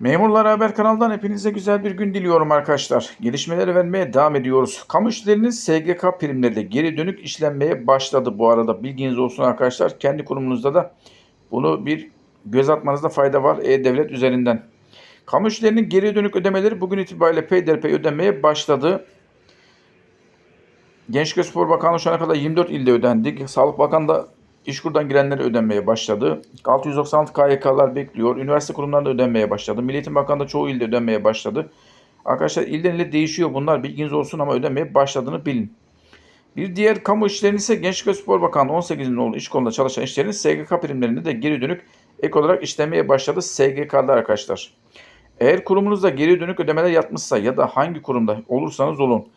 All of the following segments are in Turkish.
Memurlar Haber kanalından hepinize güzel bir gün diliyorum arkadaşlar. Gelişmeleri vermeye devam ediyoruz. Kamu işlerinin SGK primleri de geri dönük işlenmeye başladı bu arada. Bilginiz olsun arkadaşlar. Kendi kurumunuzda da bunu bir göz atmanızda fayda var E-Devlet üzerinden. Kamu işlerinin geri dönük ödemeleri bugün itibariyle peyderpey ödenmeye başladı. Gençlik ve Spor Bakanlığı şu ana kadar 24 ilde ödendi. Sağlık Bakanı da İşkur'dan girenlere ödenmeye başladı. 696 KYK'lar bekliyor. Üniversite kurumlarında ödenmeye başladı. Milli Eğitim Bakanı da çoğu ilde ödenmeye başladı. Arkadaşlar ilden ile değişiyor bunlar bilginiz olsun ama ödenmeye başladığını bilin. Bir diğer kamu işlerinin ise Gençlik ve Spor Bakanlığı 18 nolu iş konuda çalışan işlerin SGK primlerinde de geri dönük ek olarak işlemeye başladı SGK'da arkadaşlar. Eğer kurumunuzda geri dönük ödemeler yatmışsa ya da hangi kurumda olursanız olun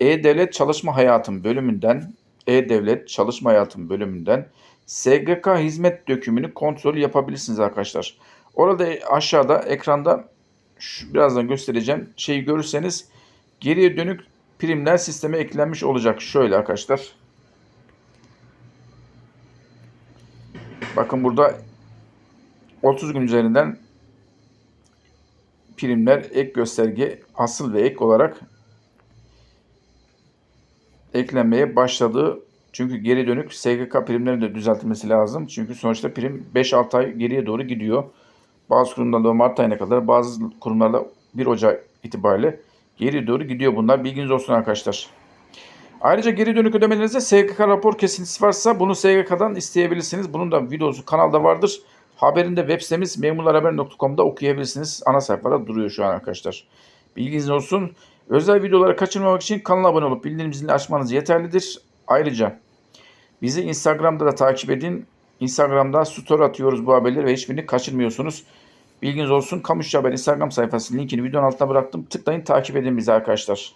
E-Devlet Çalışma Hayatım bölümünden E-Devlet Çalışma Hayatım bölümünden SGK hizmet dökümünü kontrol yapabilirsiniz arkadaşlar. Orada aşağıda ekranda şu, birazdan göstereceğim şeyi görürseniz geriye dönük primler sisteme eklenmiş olacak. Şöyle arkadaşlar. Bakın burada 30 gün üzerinden primler ek gösterge asıl ve ek olarak eklenmeye başladı. Çünkü geri dönük SGK primlerinin de düzeltilmesi lazım. Çünkü sonuçta prim 5-6 ay geriye doğru gidiyor. Bazı kurumlarda Mart ayına kadar, bazı kurumlarda 1 Ocak itibariyle geri doğru gidiyor bunlar. Bilginiz olsun arkadaşlar. Ayrıca geri dönük ödemelerinizde SGK rapor kesintisi varsa bunu SGK'dan isteyebilirsiniz. Bunun da videosu kanalda vardır. Haberinde web sitemiz memurlarhaber.com'da okuyabilirsiniz. Ana sayfada duruyor şu an arkadaşlar. Bilginiz olsun. Özel videoları kaçırmamak için kanala abone olup bildirim zilini açmanız yeterlidir. Ayrıca bizi Instagram'da da takip edin. Instagram'da story atıyoruz bu haberleri ve hiçbirini kaçırmıyorsunuz. Bilginiz olsun. Kamu İşçi Haber Instagram sayfasının linkini videonun altına bıraktım. Tıklayın takip edin bizi arkadaşlar.